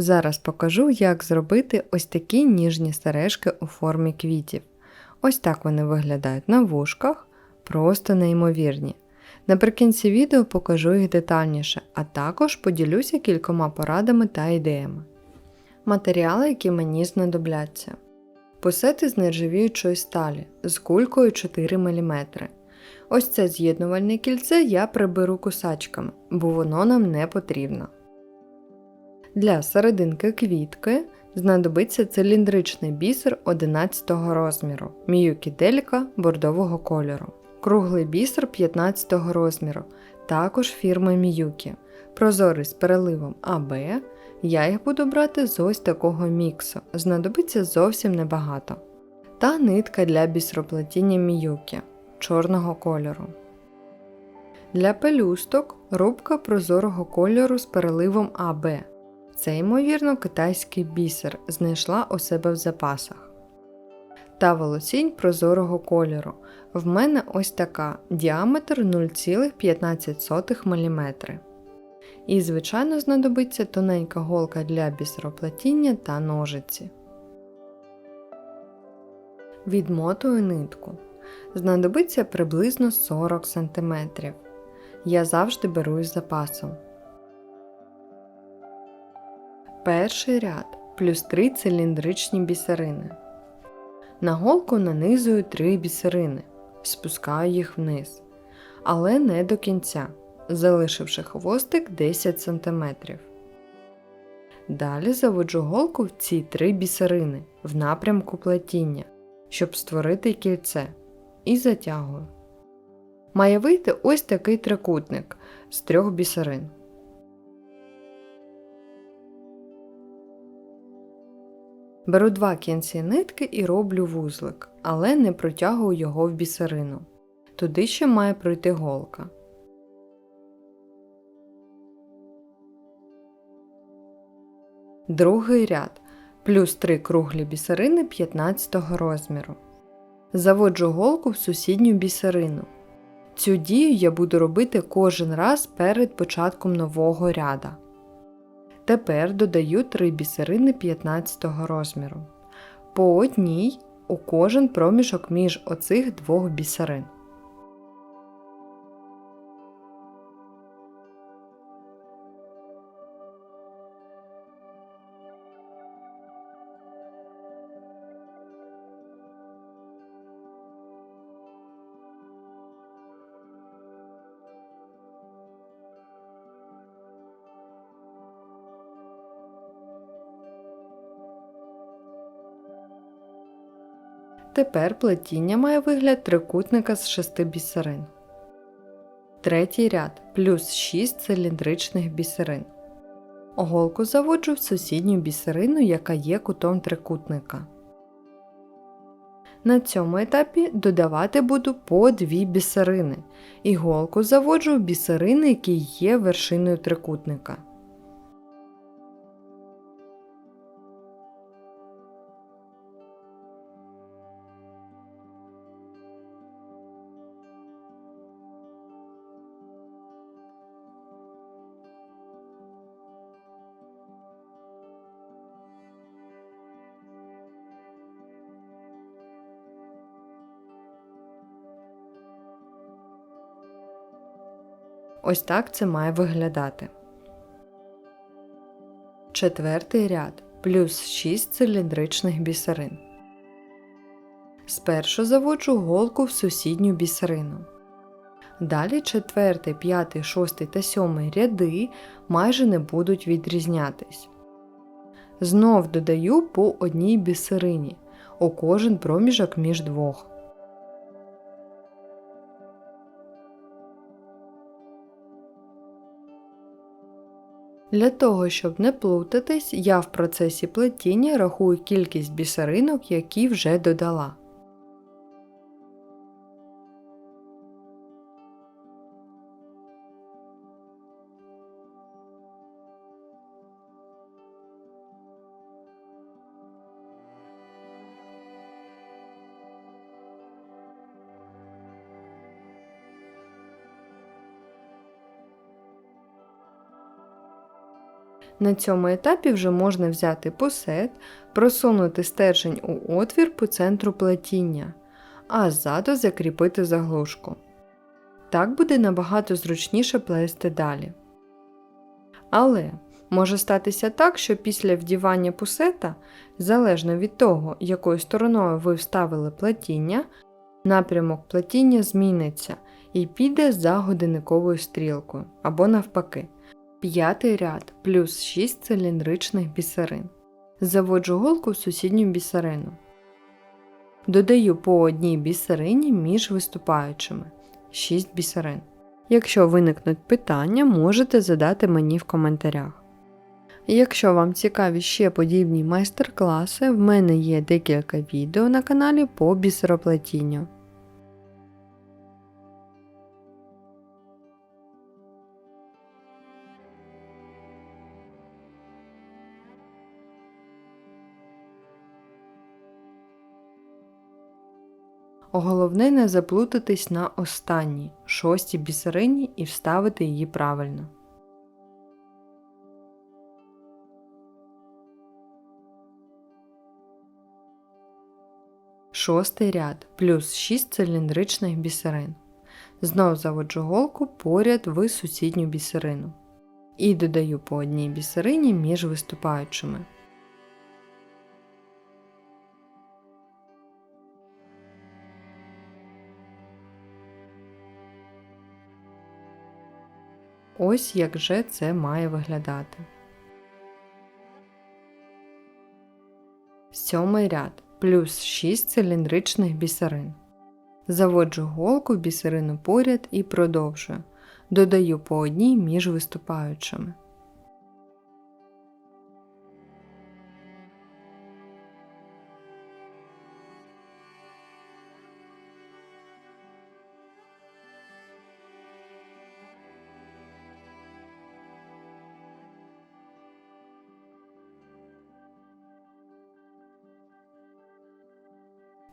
Зараз покажу, як зробити ось такі ніжні сережки у формі квітів. Ось так вони виглядають на вушках, просто неймовірні. Наприкінці відео покажу їх детальніше, а також поділюся кількома порадами та ідеями. Матеріали, які мені знадобляться. Пусети з нержавіючої сталі з кулькою 4 мм. Ось це з'єднувальне кільце я приберу кусачками, бо воно нам не потрібно. Для серединки квітки знадобиться циліндричний бісер 11 розміру, міюкі делька бордового кольору, круглий бісер 15 розміру, також фірми Міюкі, прозорий з переливом АБ. Я їх буду брати з ось такого міксу, знадобиться зовсім небагато. Та нитка для бісроплетіння Міюкі чорного кольору. Для пелюсток рубка прозорого кольору з переливом АБ. Це, ймовірно, китайський бісер знайшла у себе в запасах. Та волосінь прозорого кольору. В мене ось така діаметр 0,15 мм. І, звичайно, знадобиться тоненька голка для бісероплетіння та ножиці. Відмотую нитку. Знадобиться приблизно 40 см. Я завжди беру із запасом. Перший ряд плюс 3 циліндричні бісерини. На голку нанизую 3 бісерини, спускаю їх вниз, але не до кінця, залишивши хвостик 10 см. Далі заводжу голку в ці 3 бісерини в напрямку плетіння, щоб створити кільце, і затягую. Має вийти ось такий трикутник з трьох бісерин. Беру два кінці нитки і роблю вузлик, але не протягую його в бісерину. Туди ще має пройти голка. Другий ряд плюс 3 круглі бісерини 15 розміру. Заводжу голку в сусідню бісерину. Цю дію я буду робити кожен раз перед початком нового ряда. Тепер додаю 3 бісерини 15 розміру. По одній у кожен проміжок між оцих двох бісерин. Тепер плетіння має вигляд трикутника з шести бісерин. Третій ряд плюс 6 циліндричних бісерин. Голку заводжу в сусідню бісерину, яка є кутом трикутника. На цьому етапі додавати буду по дві бісерини. Іголку заводжу в бісерини, які є вершиною трикутника. Ось так це має виглядати. Четвертий ряд плюс 6 циліндричних бісерин. Спершу заводжу голку в сусідню бісерину. Далі четвертий, п'ятий, шостий та сьомий ряди майже не будуть відрізнятись. Знов додаю по одній бісерині у кожен проміжок між двох. Для того, щоб не плутатись, я в процесі плетіння рахую кількість бісеринок, які вже додала. На цьому етапі вже можна взяти пусет, просунути стержень у отвір по центру плетіння, а ззаду закріпити заглушку. Так буде набагато зручніше плести далі. Але може статися так, що після вдівання пусета, залежно від того, якою стороною ви вставили плетіння, напрямок плетіння зміниться і піде за годинниковою стрілкою або навпаки. П'ятий ряд плюс 6 циліндричних бісерин. Заводжу голку в сусідню бісерину. Додаю по одній бісерині між виступаючими 6 бісерин. Якщо виникнуть питання, можете задати мені в коментарях. Якщо вам цікаві ще подібні майстер-класи, в мене є декілька відео на каналі по бісероплетінню. Головне не заплутатись на останній, шостій бісерині і вставити її правильно. Шостий ряд плюс 6 циліндричних бісерин. Знов заводжу голку поряд в сусідню бісерину. І додаю по одній бісерині між виступаючими. Ось як же це має виглядати. Сьомий ряд плюс 6 циліндричних бісерин. Заводжу голку в бісерину поряд і продовжую. Додаю по одній між виступаючими.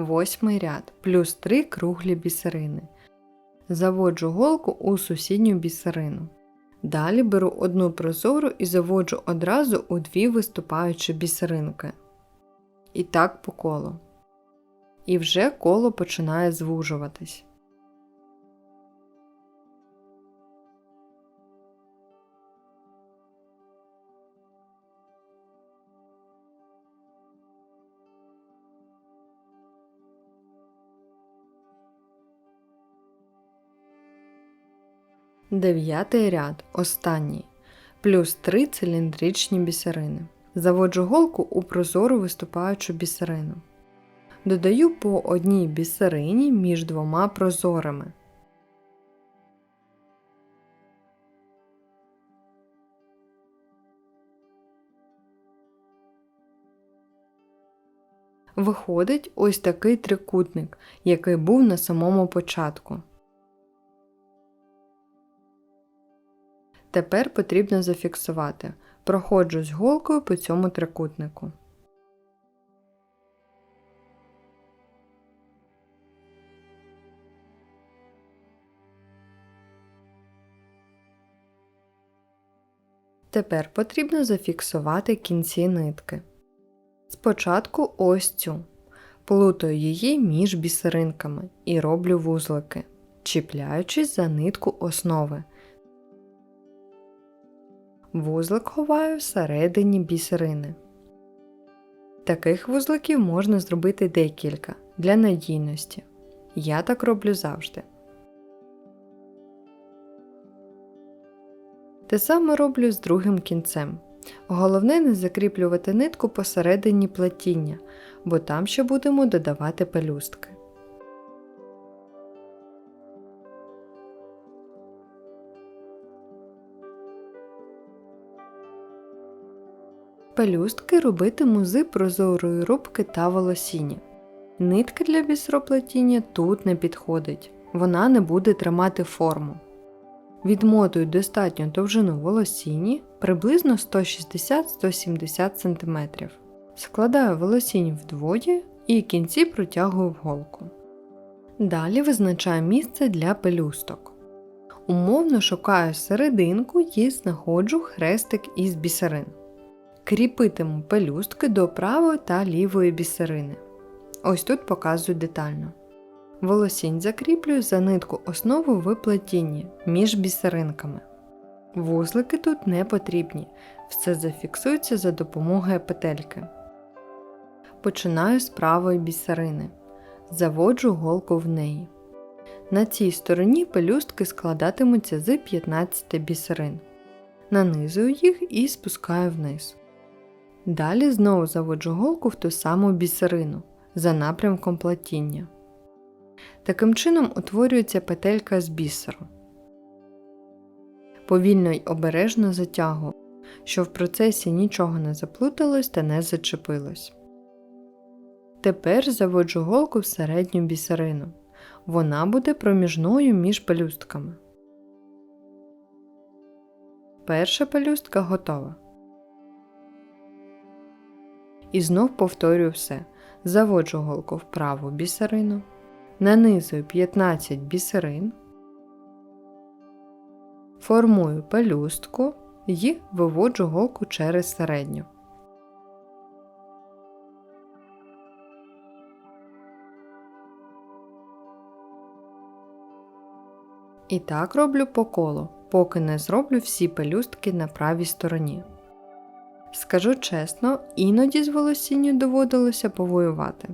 Восьмий ряд плюс 3 круглі бісерини. Заводжу голку у сусідню бісерину. Далі беру одну прозору і заводжу одразу у дві виступаючі бісеринки. І так по колу. І вже коло починає звужуватись. Дев'ятий ряд останній. Плюс 3 циліндричні бісерини. Заводжу голку у прозору виступаючу бісерину. Додаю по одній бісерині між двома прозорами. Виходить ось такий трикутник, який був на самому початку. Тепер потрібно зафіксувати. Проходжусь голкою по цьому трикутнику. Тепер потрібно зафіксувати кінці нитки. Спочатку ось цю. Плутаю її між бісеринками і роблю вузлики, чіпляючись за нитку основи. Вузлик ховаю всередині бісерини. Таких вузликів можна зробити декілька для надійності. Я так роблю завжди. Те саме роблю з другим кінцем. Головне не закріплювати нитку посередині плетіння, бо там ще будемо додавати пелюстки. Пелюстки робитиму з прозорої рубки та волосіння. Нитка для бісроплетіння тут не підходить, вона не буде тримати форму. Відмотую достатню довжину волосіні приблизно 160-170 см. Складаю волосінь вдвоє і кінці протягую в голку. Далі визначаю місце для пелюсток. Умовно шукаю серединку і знаходжу хрестик із бісерин. Кріпитиму пелюстки до правої та лівої бісерини. Ось тут показую детально. Волосінь закріплюю за нитку основу в плетінні між бісеринками. Вузлики тут не потрібні, все зафіксується за допомогою петельки. Починаю з правої бісерини. Заводжу голку в неї. На цій стороні пелюстки складатимуться з 15 бісерин. Нанизую їх і спускаю вниз. Далі знову заводжу голку в ту саму бісерину за напрямком платіння. Таким чином утворюється петелька з бісеру. Повільно й обережно затягую, щоб в процесі нічого не заплуталось та не зачепилось. Тепер заводжу голку в середню бісерину. Вона буде проміжною між пелюстками. Перша пелюстка готова. І знов повторюю все. Заводжу голку в праву бісерину, нанизую 15 бісерин, формую пелюстку і виводжу голку через середню. І так роблю по колу, поки не зроблю всі пелюстки на правій стороні. Скажу чесно, іноді з волосінню доводилося повоювати.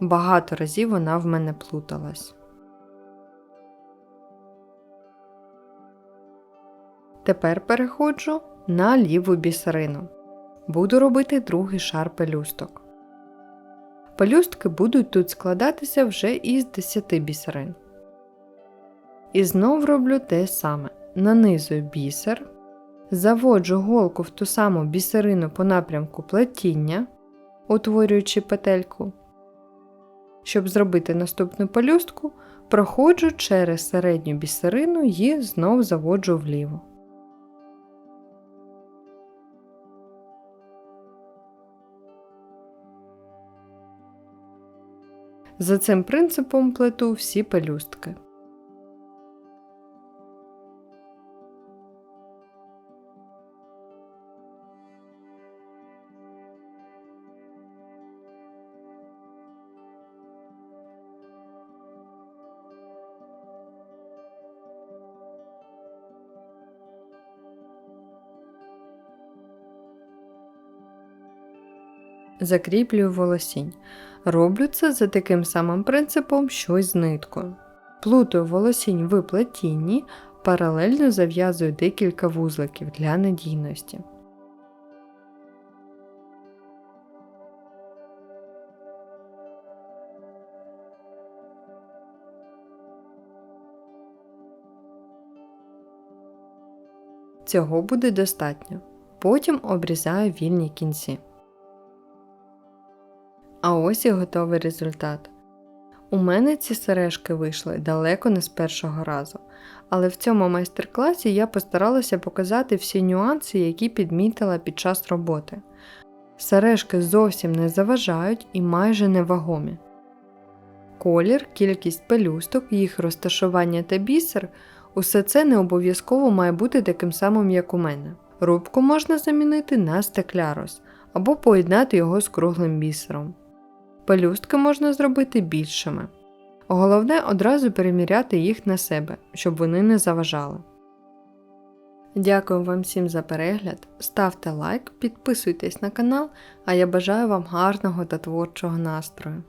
Багато разів вона в мене плуталась. Тепер переходжу на ліву бісерину. Буду робити другий шар пелюсток. Пелюстки будуть тут складатися вже із 10 бісерин. І знов роблю те саме. Нанизую бісер, заводжу голку в ту саму бісерину по напрямку плетіння, утворюючи петельку. Щоб зробити наступну пелюстку, проходжу через середню бісерину і знов заводжу вліво. За цим принципом плету всі пелюстки. Закріплюю волосінь. Роблю це за таким самим принципом, що й з ниткою. Плутаю волосінь в плетінні, паралельно зав'язую декілька вузликів для надійності. Цього буде достатньо. Потім обрізаю вільні кінці. А ось і готовий результат. У мене ці сережки вийшли далеко не з першого разу, але в цьому майстер-класі я постаралася показати всі нюанси, які підмітила під час роботи. Сережки зовсім не заважають і майже невагомі. Колір, кількість пелюсток, їх розташування та бісер усе це не обов'язково має бути таким самим, як у мене. Рубку можна замінити на стеклярус або поєднати його з круглим бісером. Пелюстки можна зробити більшими. Головне одразу переміряти їх на себе, щоб вони не заважали. Дякую вам всім за перегляд. Ставте лайк, підписуйтесь на канал, а я бажаю вам гарного та творчого настрою.